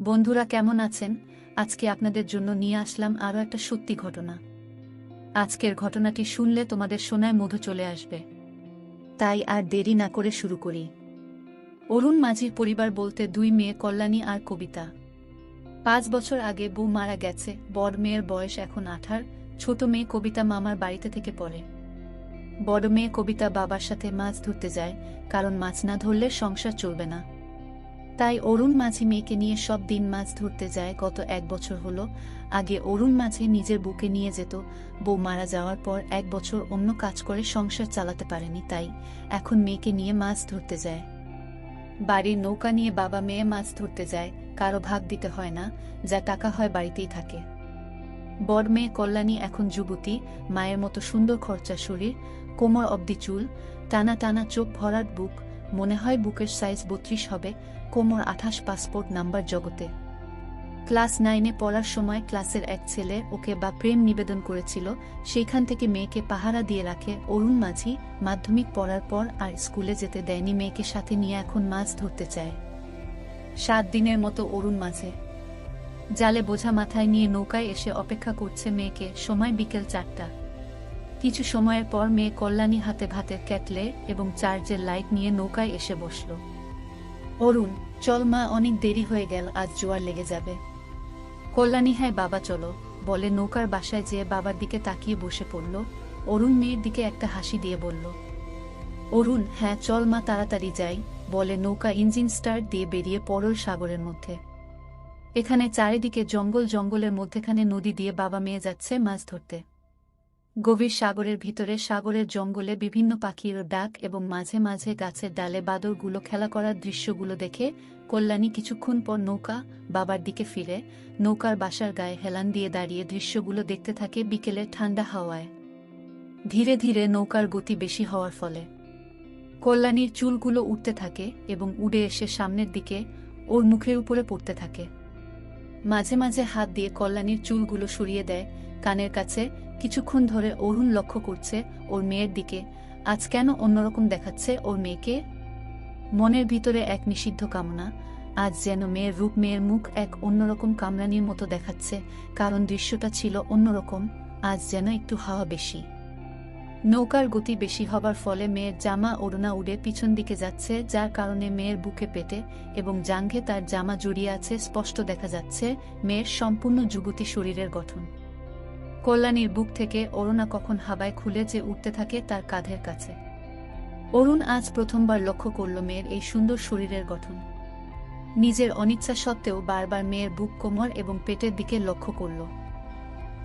বন্ধুরা কেমন আছেন? আজকে আপনাদের জন্য নিয়ে আসলাম আরও একটা সত্যি ঘটনা। আজকের ঘটনাটি শুনলে তোমাদের সোনায় মধু চলে আসবে। তাই আর দেরি না করে শুরু করি। অরুণ মাঝির পরিবার বলতে দুই মেয়ে কল্যাণী আর কবিতা। পাঁচ বছর আগে বউ মারা গেছে, বড় মেয়ের বয়স এখন আঠার, ছোট মেয়ে কবিতা মামার বাড়িতে থেকে পড়ে। বড় মেয়ে কবিতা বাবার সাথে মাছ ধরতে যায়, কারণ মাছ না ধরলে সংসার চলবে না। তাই অরুণ মাঝি মেয়েকে নিয়ে সব দিন মাছ ধরতে যায়, গত এক বছর হলো। আগে অরুণ মাঝি নিজের বুকে নিয়ে যেত, বউ মারা যাওয়ার পর এক বছর অন্য কাজ করে সংসার চালাতে পারেনি, তাই এখন মেয়েকে নিয়ে মাছ ধরতে যায়। বাড়ির নৌকা নিয়ে বাবা মেয়ে মাছ ধরতে যায়, কারও ভাগ দিতে হয় না, যা টাকা হয় বাড়িতেই থাকে। বড় মেয়ে কল্যাণী এখন যুবতী, মায়ের মতো সুন্দর খরচা শরীর, কোমর অবধি চুল, টানা টানা চোখ ভরাট বুক মনে হয় বুকের সাইজ বত্রিশ হবে, কোমর আঠাশ, পাসপোর্ট নাম্বার জগতে। ক্লাস নাইনে পড়ার সময় ক্লাসের এক ছেলে ওকে বা প্রেম নিবেদন করেছিল, সেইখান থেকে মেয়েকে পাহারা দিয়ে রাখে। অরুণ মাঝি মাধ্যমিক পড়ার পর আর স্কুলে যেতে দেয়নি, মেয়েকে সাথে নিয়ে এখন মাছ ধরতে চায়। সাত দিনের মতো অরুণ মাঝে। জালে বোঝা মাথায় নিয়ে নৌকায় এসে অপেক্ষা করছে মেয়েকে। সময় বিকেল চারটা। কিছু সময়ের পর মেয়ে কল্যাণী হাতে ভাতের ক্যাটলে এবং চার্জের লাইট নিয়ে নৌকায় এসে বসল। অরুণ, চল মা, অনেক দেরি হয়ে গেল, আজ জোয়ার লেগে যাবে। কল্যাণী হ্যাঁ বাবা, চলো। বলে নৌকার বাসায় যেয়ে বাবার দিকে তাকিয়ে বসে পড়ল। অরুণ মেয়ের দিকে একটা হাসি দিয়ে বলল, অরুণ হ্যাঁ চল মা, তাড়াতাড়ি যাই। বলে নৌকা ইঞ্জিন স্টার্ট দিয়ে বেরিয়ে পড়ল সাগরের মধ্যে। এখানে চারিদিকে জঙ্গল, জঙ্গলের মধ্যেখানে নদী দিয়ে বাবা মেয়ে যাচ্ছে মাছ ধরতে। গভীর সাগরের ভিতরে সাগরের জঙ্গলে বিভিন্ন পাখির ডাক এবং মাঝে মাঝে গাছের ডালে বাদরগুলো খেলা করার দৃশ্যগুলো দেখে কল্যাণী কিছুক্ষণ পর নৌকা বাবার দিকে ফিরে, নৌকার বাসার গায়ে হেলান দিয়ে দাঁড়িয়ে দৃশ্যগুলো দেখতে থাকে বিকেলের ঠান্ডা হাওয়ায়। ধীরে ধীরে নৌকার গতি বেশি হওয়ার ফলে। কল্যাণীর চুলগুলো উঠতে থাকে এবং উড়ে এসে সামনের দিকে ওর মুখের উপরে পড়তে থাকে। মাঝে মাঝে হাত দিয়ে কল্যাণীর চুলগুলো সরিয়ে দেয় কানের কাছে কিছুক্ষণ ধরে অরুণ লক্ষ্য করছে ওর মেয়ের দিকে। আজ কেন অন্যরকম দেখাচ্ছে ওর মেয়েকে? মনের ভিতরে এক নিষিদ্ধ কামনা। আজ যেন মেয়ের রূপ, মেয়ের মুখ এক অন্যরকম কামরানির মতো দেখাচ্ছে। কারণ দৃশ্যটা ছিল অন্যরকম। আজ যেন একটু হাওয়া বেশি। নৌকার গতি বেশি হবার ফলে মেয়ের জামা ওড়না উড়ে পিছন দিকে যাচ্ছে, যার কারণে মেয়ের বুকে পেটে এবং জাঙ্ঘে তার জামা জড়িয়ে আছে। স্পষ্ট দেখা যাচ্ছে মেয়ের সম্পূর্ণ যুবতী শরীরের গঠন। কল্যাণীর বুক থেকে অরুণা কখন হাবায় খুলে যে উঠতে থাকে তার কাঁধের কাছে। অরুণ আজ প্রথমবার লক্ষ্য করল মেয়ের এই সুন্দর শরীরের গঠন। নিজের অনিচ্ছা সত্ত্বেও বারবার মেয়ের বুক কোমর এবং পেটের দিকে লক্ষ্য করল।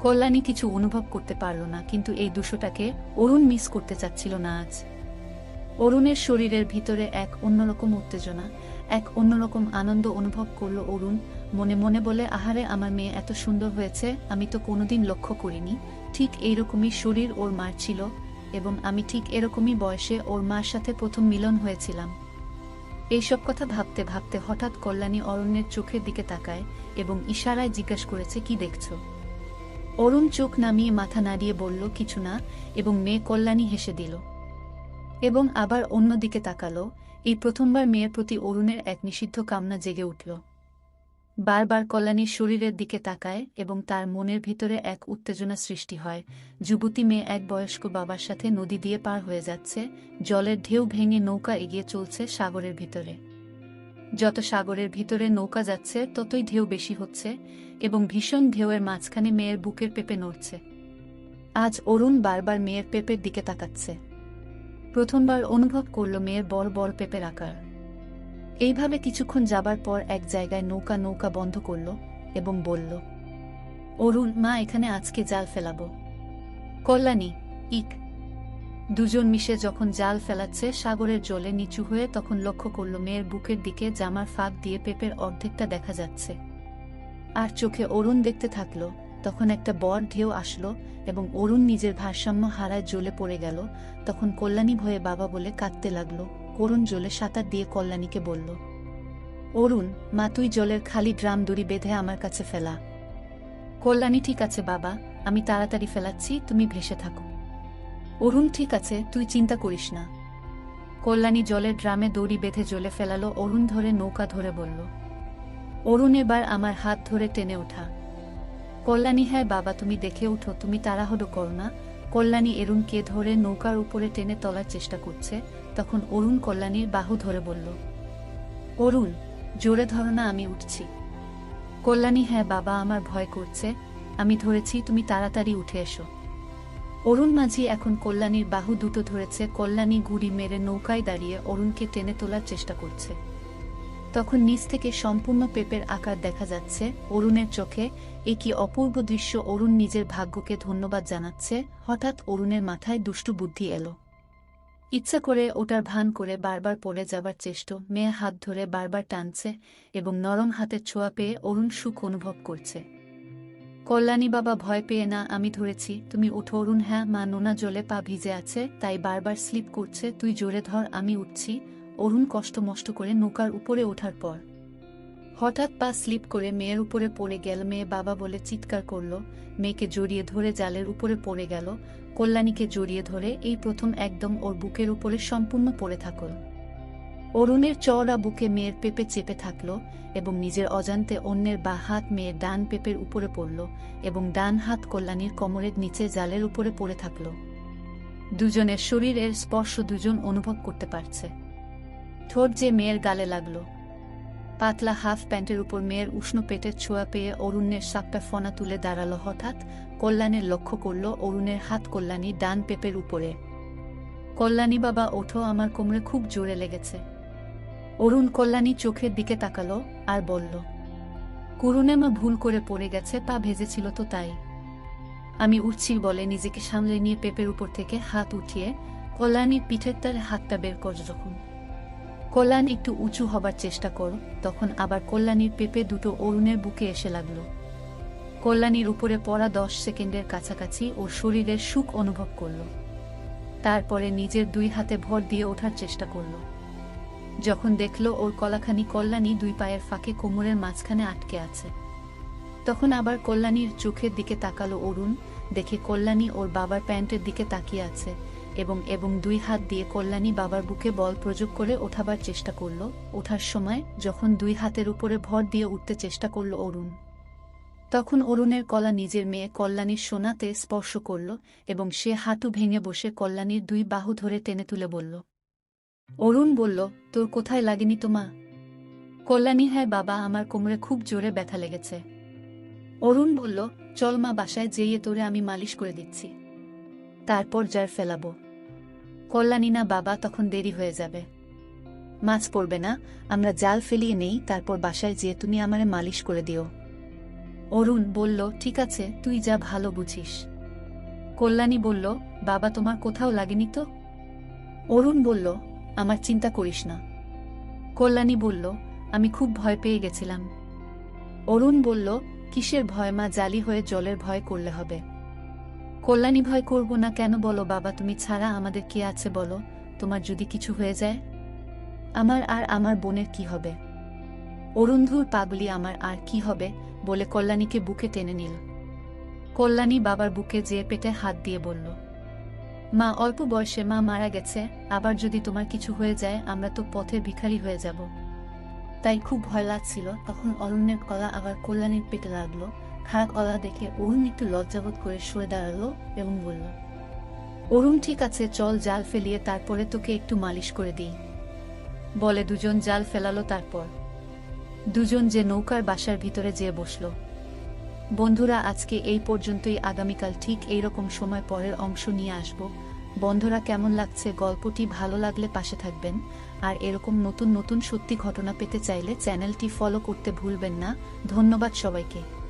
কল্যাণী কিছু অনুভব করতে পারল না, কিন্তু এই দুশোটাকে অরুণ মিস করতে চাচ্ছিল না আজ। অরুণের শরীরের ভিতরে এক অন্যরকম উত্তেজনা, এক অন্যরকম আনন্দ অনুভব করল অরুণ মনে মনে বলে, আহারে, আমার মেয়ে এত সুন্দর হয়েছে, আমি তো কোনোদিন লক্ষ্য করিনি। ঠিক এইরকমই শরীর ওর মার ছিল এবং আমি ঠিক এরকমই বয়সে ওর মার সাথে প্রথম মিলন হয়েছিলাম। এইসব কথা ভাবতে ভাবতে হঠাৎ কল্যাণী অরণ্যের চোখের দিকে তাকায় এবং ইশারায় জিজ্ঞাসা করেছে, কি দেখছ? অরুণ চোখ নামিয়ে মাথা নাড়িয়ে বলল, কিছু না। এবং মেয়ে কল্যাণী হেসে দিল। এবং আবার অন্যদিকে তাকালো। এই প্রথমবার মেয়ের প্রতি অরুণের এক নিষিদ্ধ কামনা জেগে উঠল। বারবার কল্যাণীর শরীরের দিকে তাকায় এবং তার মনের ভিতরে এক উত্তেজনা সৃষ্টি হয়। যুবতী মেয়ে এক বয়স্ক বাবার সাথে নদী দিয়ে পার হয়ে যাচ্ছে। জলের ঢেউ ভেঙে নৌকা এগিয়ে চলছে সাগরের ভিতরে। যত সাগরের ভিতরে নৌকা যাচ্ছে, ততই ঢেউ বেশি হচ্ছে এবং ভীষণ ঢেউয়ের মাঝখানে মেয়ের বুকের পেপে নড়ছে। আজ অরুণ বারবার মেয়ের পেপের দিকে তাকাচ্ছে। প্রথমবার অনুভব করল মেয়ের বড় বড় পেপের আকার। এইভাবে কিছুক্ষণ যাবার পর এক জায়গায় নৌকা নৌকা বন্ধ করল এবং বলল, অরুণ, মা এখানে আজকে জাল ফেলাবো। কল্যাণী, ইক। দুজন মিশে যখন জাল ফেলাচ্ছে, সাগরের জলে নিচু হয়ে তখন লক্ষ্য করল মেয়ের বুকের দিকে জামার ফাঁক দিয়ে পেপের অর্ধেকটা দেখা যাচ্ছে। আর চোখে অরুণ দেখতে থাকল, তখন একটা বর ঢেউ আসলো এবং অরুণ নিজের ভারসাম্য হারায় জ্বলে পড়ে গেল, তখন কল্যাণী ভয়ে বাবা বলে কাঁদতে লাগল। করুণ জলে সাঁতার দিয়ে কল্যাণীকে বলল, অরুণ, মা তুই জলের খালি ড্রাম দড়ি বেঁধে আমার কাছে ফেলা। কল্যাণী, ঠিক আছে বাবা, আমি তাড়াতাড়ি ফেলাচ্ছি, তুমি ভেসে থাকো। অরুণ, ঠিক আছে, তুই চিন্তা করিস না কল্যাণী জলের ড্রামে দড়ি বেঁধে জলে ফেলালো, অরুণ ধরে নৌকা ধরে বলল, অরুণ, এবার আমার হাত ধরে টেনে ওঠা। কল্যাণী হ্যাঁ বাবা, তুমি দেখে উঠো তুমি তাড়াহুড়ো করো না। কল্যাণী, এরুণকে ধরে নৌকার উপরে টেনে তোলার চেষ্টা করছে তখন অরুণ কল্যাণীর বাহু ধরে বলল, অরুণ, জোরে ধরো না, আমি উঠছি। কল্যাণী হ্যাঁ বাবা আমার ভয় করছে। আমি ধরেছি, তুমি তাড়াতাড়ি উঠে এসো। অরুণ মাঝি এখন কল্যাণীর বাহু দুটো ধরেছে, কল্যাণী গুড়ি মেরে নৌকায় দাঁড়িয়ে অরুণকে টেনে তোলার চেষ্টা করছে। তখন নিচ থেকে সম্পূর্ণ পেপের আকার দেখা যাচ্ছে, অরুণের চোখে। এ কি অপূর্ব দৃশ্য, অরুণ নিজের ভাগ্যকে ধন্যবাদ জানাচ্ছে। হঠাৎ অরুণের মাথায় দুষ্টু বুদ্ধি এলো। ইচ্ছা করে ওটার ভান করে বারবার পড়ে যাবার চেষ্টা, মেয়ে হাত ধরে বারবার টানছে এবং নরম হাতের ছোঁয়া পেয়ে অরুণ সুখ অনুভব করছে। কল্যাণী বাবা ভয় পেয়ে, না, আমি ধরেছি, তুমি উঠো অরুণ হ্যাঁ মা নোনা জলে পা ভিজে আছে, তাই বারবার স্লিপ করছে, তুই জোরে ধর, আমি উঠছি। অরুণ কষ্ট মষ্ট করে নৌকার উপরে ওঠার পর হঠাৎ পা স্লিপ করে মেয়ের উপরে পড়ে গেল। মেয়ে বাবা বলে চিৎকার করল। মেয়েকে জড়িয়ে ধরে জালের উপরে পড়ে গেল। কল্যাণীকে জড়িয়ে ধরে এই প্রথম একদম ওর বুকের উপরে সম্পূর্ণ পড়ে থাকল। অরুণের চওড়া বুকে মেয়ের পেপে চেপে থাকল এবং নিজের অজান্তে অন্যের বা হাত মেয়ের ডান পেপের উপরে পড়ল এবং ডান হাত কল্যাণীর কোমরের নিচে জালের উপরে পড়ে থাকল। দুজনের শরীরের স্পর্শ দুজন অনুভব করতে পারছে। ঠোঁট যে মেয়ের গালে লাগল। পাতলা হাফ প্যান্টের উপর মেয়ের উষ্ণ পেটের ছোঁয়া পেয়ে অরুণের সাপটা ফনা তুলে দাঁড়াল হঠাৎ। কল্যাণের লক্ষ্য করল অরুণের হাত কল্যাণী ডান পেপের উপরে। কল্যাণী বাবা, ওঠো, আমার কোমরে খুব জোরে লেগেছে। অরুণ কল্যাণী চোখের দিকে তাকালো আর বলল করুণেমা ভুল করে পড়ে গেছে, পা ভেজেছিল তো তাই। আমি উঠছি বলে নিজেকে সামলে নিয়ে পেপের উপর থেকে হাত উঠিয়ে কল্যাণীর পিঠের তার হাতটা বের কর যখন। কল্যাণ একটু উঁচু হবার চেষ্টা কর, তখন আবার কল্যাণীর পেপে দুটো অরুণের বুকে এসে লাগল। কল্যাণীর উপরে পড়া দশ সেকেন্ডের কাছাকাছি ওর শরীরের সুখ অনুভব করল। তারপরে নিজের দুই হাতে ভর দিয়ে ওঠার চেষ্টা করল। যখন দেখল ওর কলাখানি কল্যাণী দুই পায়ের ফাঁকে কোমরের মাঝখানে আটকে আছে। তখন আবার কল্যাণীর চোখের দিকে তাকালো অরুণ, দেখে কল্যাণী ওর বাবার প্যান্টের দিকে তাকিয়ে আছে। এবং এবং দুই হাত দিয়ে কল্যাণী বাবার বুকে বল প্রয়োগ করে ওঠাবার চেষ্টা করল। ওঠার সময় যখন দুই হাতের উপরে ভর দিয়ে উঠতে চেষ্টা করল অরুণ। তখন অরুণের কলা নিজের মেয়ে কল্যাণীর সোনাতে স্পর্শ করল এবং সে হাঁটু ভেঙে বসে কল্যাণীর দুই বাহু ধরে টেনে তুলে বলল, অরুণ বলল, তোর কোথায় লাগেনি তো মা? কল্যাণী হ্যাঁ বাবা, আমার কোমরে খুব জোরে ব্যথা লেগেছে। অরুণ বলল, চল মা, বাসায় যেয়ে তোরে আমি মালিশ করে দিচ্ছি। তারপর জার ফেলাবো। কল্যাণী না বাবা তখন দেরি হয়ে যাবে। মাছ পড়বে না, আমরা জাল ফেলিয়ে নেই, তারপর বাসায় যেয়ে তুমি আমারে মালিশ করে দিও। অরুণ বলল, ঠিক আছে, তুই যা ভালো বুঝিস। কল্যাণী বলল, বাবা তোমার কোথাও লাগেনি তো? অরুণ বলল, আমার চিন্তা করিস না। কল্যাণী বলল, আমি খুব ভয় পেয়ে গেছিলাম। অরুণ বলল, কিসের ভয় মা, জালি হয়ে জলের ভয় করলে হবে। কল্যাণী ভয় করব না কেন বলো বাবা, তুমি ছাড়া আমাদের কে আছে বলো? তোমার যদি কিছু হয়ে যায়? আমার আর আমার বোনের কি হবে? অরুন্ধুর পাগলি আমার আর কি হবে বলে কল্যাণীকে বুকে টেনে নিল। কল্যাণী বাবার বুকে যেয়ে পেটে হাত দিয়ে বলল, মা, অল্প বয়সে মা মারা গেছে, আবার যদি তোমার কিছু হয়ে যায়, আমরা তো পথের ভিখারি হয়ে যাব। তাই খুব ভয় লাগছিল, তখন অরণ্যের কলা আবার কল্যাণীর পেটে লাগল। খারাপ অলা দেখে অরুণ একটু লজ্জাবোধ করে সরে দাঁড়াল এবং বলল, অরুণ, ঠিক আছে, চল জাল ফেলিয়ে তারপরে তোকে একটু মালিশ করে দিই। বলে দুজন জাল ফেলালো তারপর। দুজন যে নৌকার বাসার ভিতরে যেয়ে বসল। বন্ধুরা, আজকে এই পর্যন্তই। আগামীকাল ঠিক এই রকম সময় পরের অংশ নিয়ে আসব। বন্ধুরা, কেমন লাগছে? গল্পটি ভালো লাগলে পাশে থাকবেন। আর এরকম নতুন নতুন সত্যি ঘটনা পেতে চাইলে চ্যানেলটি ফলো করতে ভুলবেন না। ধন্যবাদ সবাইকে।